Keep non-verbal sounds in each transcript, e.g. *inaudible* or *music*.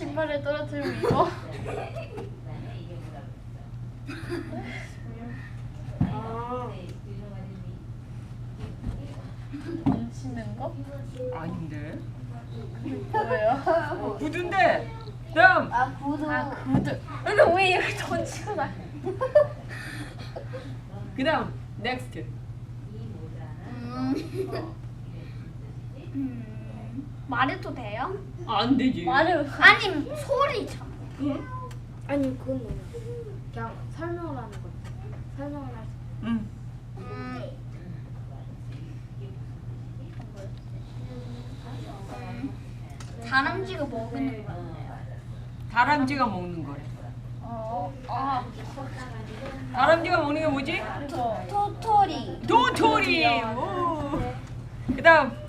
신발에 떨어뜨리면 이거. 아, 훔치는 거? 아닌데. 뭐예요? 구두인데. 다음. 아 구두. 아 구두. 근데 왜 이렇게 던지고 나? 그다음 넥스트. 음. 음. 말해도 돼요? 안 되지. 말을 아니 소리잖아. 아니 그건 뭐야? 그냥 설명을 하는 거. 설명을 할 수. 응. 음. 다람쥐가 먹는 거. 다람쥐가 먹는 거래. 어. 아. 다람쥐가 먹는 게 뭐지? 저. 토토리. 도토리. 오. 그다음 아기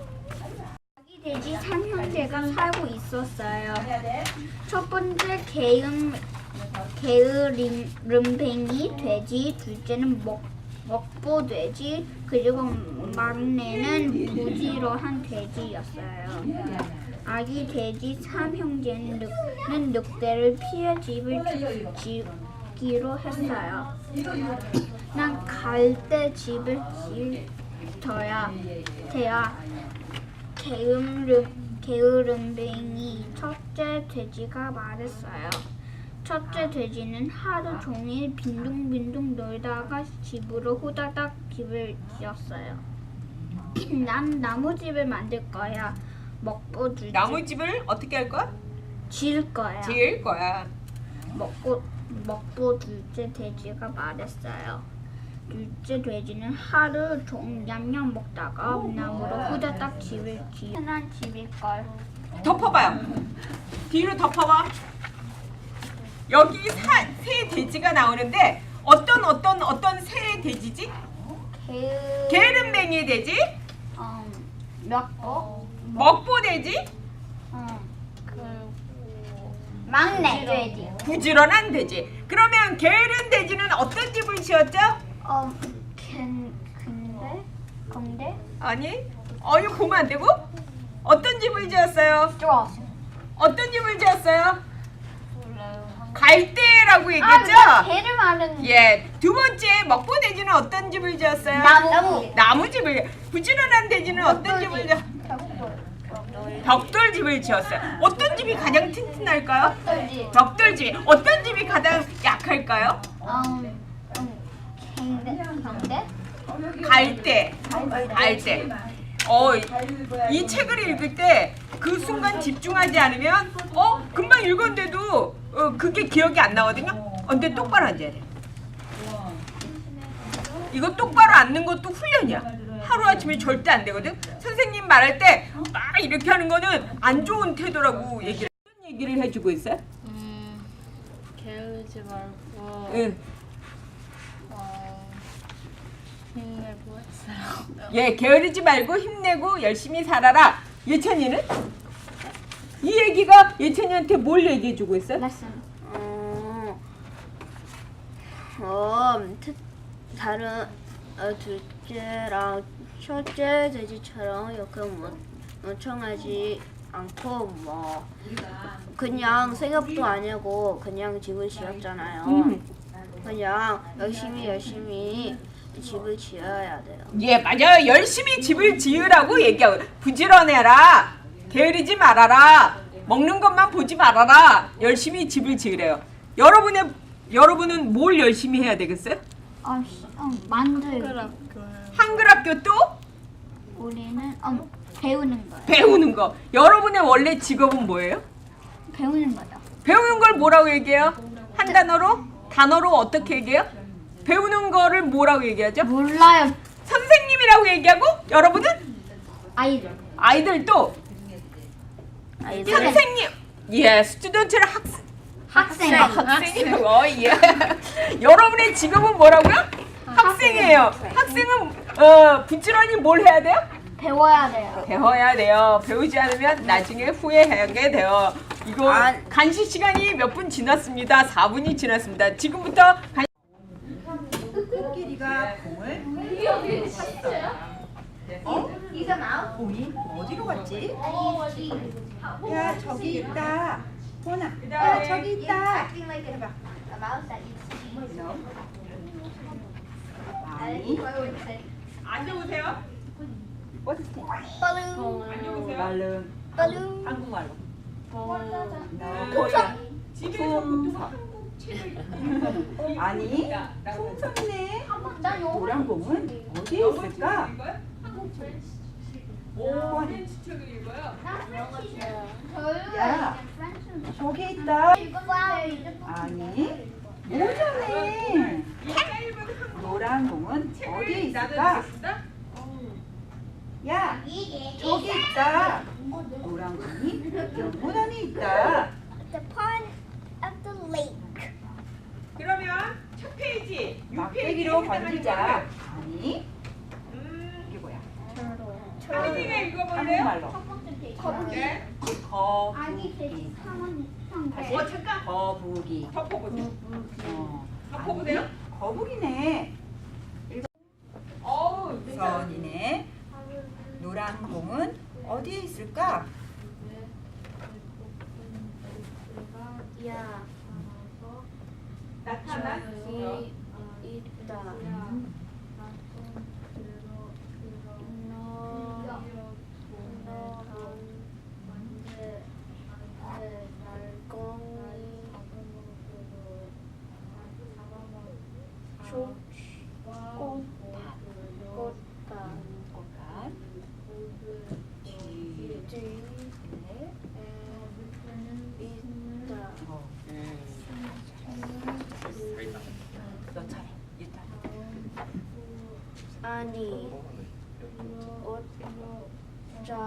돼지 삼형제가 살고 있었어요. 첫 번째 개음 게으름뱅이 돼지, 둘째는 먹 먹보 돼지, 그리고 막내는 부지런한 돼지였어요. 아기 돼지 삼형제는 늑, 는 늑대를 피해 집을 지- 짓기로 했어요. 난 갈 때 집을 짓어야 돼야 게으름 게으름뱅이 첫째 돼지가 말했어요. 첫째 돼지는 하루 종일 빈둥빈둥 놀다가 집으로 후다닥 집을 지었어요. 난 나무집을 만들 거야. 먹고 둘째 나무집을 어떻게 할 거야? 지을 거야. 지을 거야. 먹고 먹고 둘째 돼지가 말했어요. 둘째 돼지는 하루 종일 냠냠 먹다가 나무로 후다닥 집을 지 흔한 집일 걸. 덮어봐요. 뒤로 덮어봐. 여기 사, 새 돼지가 나오는데 어떤 어떤 어떤 새 돼지지? 게 게으름뱅이 돼지, 음, 먹고 먹보 돼지, 음, 그리고 막내 돼지. 부지런한 돼지. 그러면 게으른 돼지는 어떤 집을 지었죠? 어, 근 근데 근데 아니, 어 이거 보면 안 되고 어떤 집을 지었어요? 좋았어. 어떤 집을 지었어요? 몰라요. 갈대라고 얘기했죠? 아, 개를 말하는 예, 두 번째 먹보 돼지는 어떤 집을 지었어요? 나무. 나무 집을 부지런한 돼지는 어떤 집을 지었? 벽돌 집을 지었어요. 어떤 집이 가장 튼튼할까요? 돼지. 벽돌 집이 어떤 집이 가장 약할까요? 음, 음, 근데 근데 갈대, 갈대. 어, 이 책을 읽을 때 그 순간 집중하지 않으면 어 금방 읽었는데도 어, 그게 기억이 안 나거든요. 어, 근데 똑바로 앉아야 돼. 이거 똑바로 앉는 것도 훈련이야. 하루 아침에 절대 안 되거든. 선생님 말할 때 막 이렇게 하는 거는 안 좋은 태도라고 얘기를 얘기를 해주고 있어요? 음. 게으르지 말고. 응. 어. 힘내고 했어요. 예, 게으르지 말고 힘내고 열심히 살아라. 예찬이는? 이 얘기가 예찬이한테 뭘 얘기해 주고 있어요? 레슨. 어, 어, 트, 다른 어, 둘째랑 첫째 돼지처럼 이렇게 뭐 멍청하지 않고 뭐 그냥 생각도 안 하고 그냥 집을 지었잖아요. 음. 그냥 열심히 열심히 집을 지어야 돼요. 예, 맞아요. 열심히 집을 지으라고 얘기하고 부지런해라. 게으르지 말아라. 먹는 것만 보지 말아라. 열심히 집을 지으래요. 여러분의 여러분은 뭘 열심히 해야 되겠어요? 어, 시- 어. 그렇구나. 한글 학교 또 우리는 어 배우는 거요. 배우는 거. 여러분의 원래 직업은 뭐예요? 배우는 거죠. 배우는 걸 뭐라고 얘기해요? 한 단어로? 단어로 어떻게 얘기해요? 배우는 거를 뭐라고 얘기하죠? 몰라요. 선생님이라고 얘기하고 여러분은 아이들. 아이들도 아이들 선생님. 예, 스튜던트를 학생 학생. 학생이고 예. *laughs* 여러분의 직업은 뭐라고요? 학생이에요. 학생은 어, 부지런히 뭘 해야 돼요? 배워야 돼요. 배워야 돼요. 배우지 않으면 나중에 후회하게 돼요. 이거 아. 간식 시간이 몇 분 지났습니다. 4분이 지났습니다. 지금부터 간... 코끼리가 공을 찼어요. 어? 이사 나우? 공이 어디로 갔지? 야 저기 있다. 호나. 야 저기 있다. 봐. 마우스 아니. 앉아보세요. What is this? 앉아보세요. 말름. 한국말로. 아, no. 풍선. 집에서 보통 아니 야, 나 영어 노란 공은 어디에 있을까? 프렌치? 야 저기 있다 아니 한국 노란 공은 어디에 있을까? 야 저기 있다 노란 공이 연못 안에 있다 The pond of the lake. 그러면 첫 페이지, 6페이지에 막대기로 거는 아니 음, 이게 뭐야 하민이가 읽어볼래요? 한국말로 거북이. 네. 아기 돼지 거북이 상어니 다시 어, 잠깐. 거북이 덮어보세요. 어. 덮어보세요. 거북이네 어우, 선이네 노란 공은 어디에 있을까? 야 나타나. 있다 꽃 아니 옷잔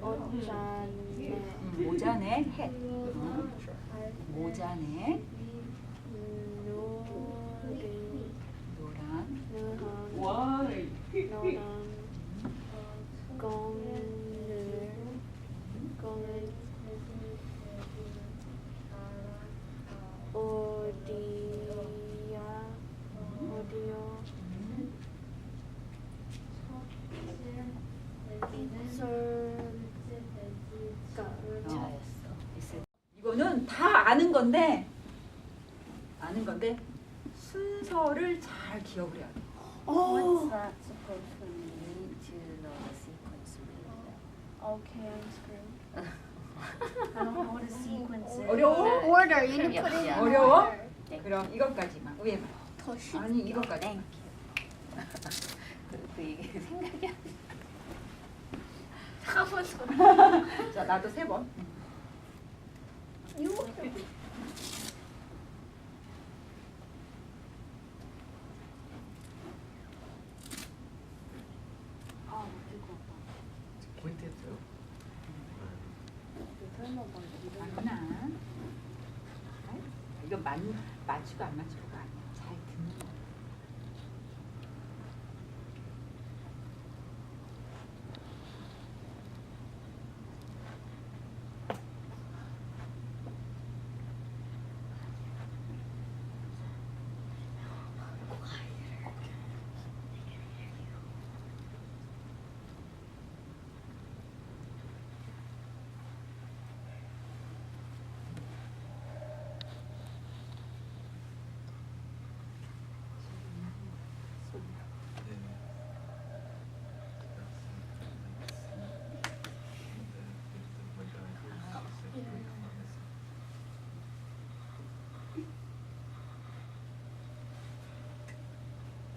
옷잔에 음, 모자네 햇 음. 모자네 노리 노란 노란 와, 노란 공을 공을 어디야 어디요 있을까 어. 있을. 이거는 다 아는 건데 아는 건데 순서를 잘 기억을 해야 돼. What's that supposed to mean to know the sequence? Okay, I'm screwed. I don't know what a sequence is. 어려워? Order. You need to put it in 어려워? order. 그럼 이것까지만 위에만. 더 쉽. 아니 이것까지만. 그 이게 생각이 안자 나도 세 번. Нюхай.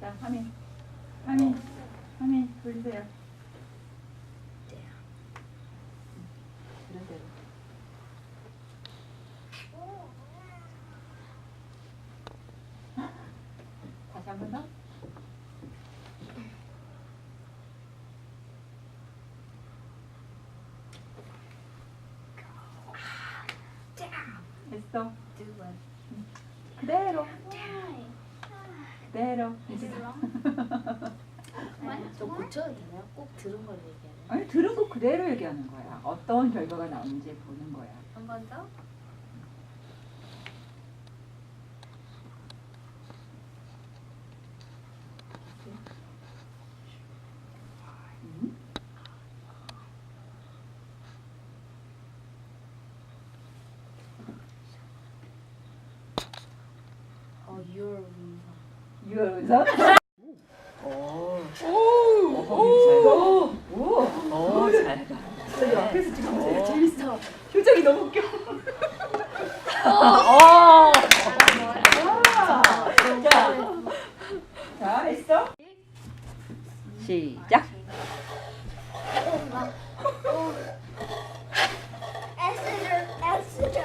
자 화면 화면 화면 돌리세요. 이런 대로. 다시 한 번 더. 됐어. 그대로. 그대로. 저 고쳐도 되나요? 꼭 들은 걸 얘기하는 아니 들은 거 그대로 얘기하는 거야. 어떤 결과가 나오는지 보는 거야. 한 번 더? 음? 어, your 이러면서 오. 오, 오. 오, 잘 가. 저 옆에서 지금 되게 재밌어. 표정이 너무 웃겨. 어. 자, 자, 했어? 시작. 에스더 에스더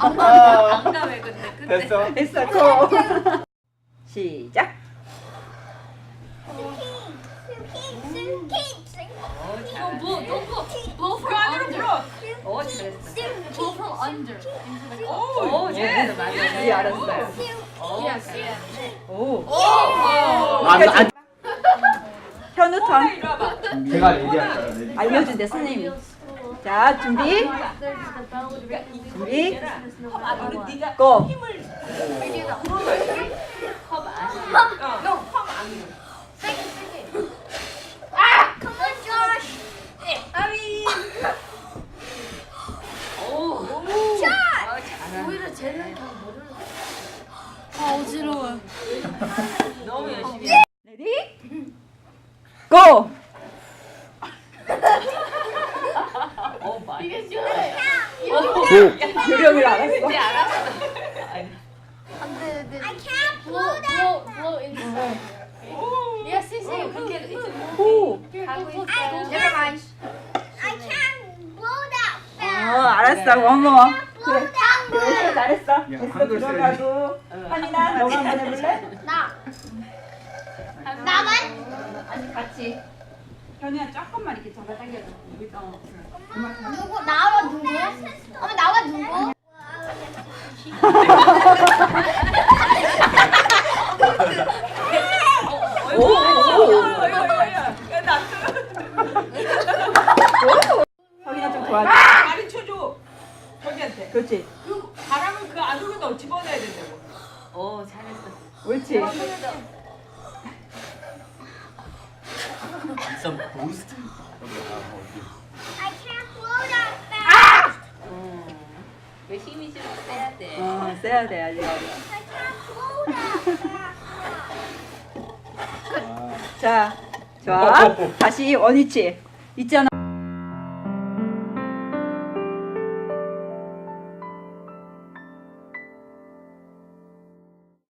안가왜 근데 근데 됐어. 했어. 고. *laughs* 시작. 너뭐 그 안으로 불어. 오 잘했어 blow from under into the 오, 오 예. 잘했어 맞아 네, 알았어요. yes yes 오. 안, 안, 현우 턴. 제가 얘기할까요? 네. 알려준대 선생님이. 자, 준비. 준비. 아, 네가 고. 힘을 불 아 어지러워 너무. 이게 쉬워요 요령을 알았어. 이제 알았어 안돼 안돼. I can't blow blow blow into the yes yes yes 그렇게 이제 오. Never mind. I can't blow that 어, 알았어. that 그래, 잘했어. 야, 됐어, 한글 들어가고. 한이나, 너가 한번 해볼래? 나. 나만? 아니, 같이. 현우야, 조금만 이렇게 잡아 당겨줘. 어. 누구? 나와 누구? 엄마 나와 누구? 오, 오, 오, 야, 나 현이나 좀 도와줘. 가르쳐줘. 저기한테. 그렇지. 그 바람을 그 안으로 넣어 집어넣어야 된다고. 오 잘했어 옳지. Some boost. I can't blow that fast. 왜 힘이 좀 세야 돼 어, 써야 돼, 알려. I can't blow that fast. 자, 좋아. 다시 원위치. 있잖아.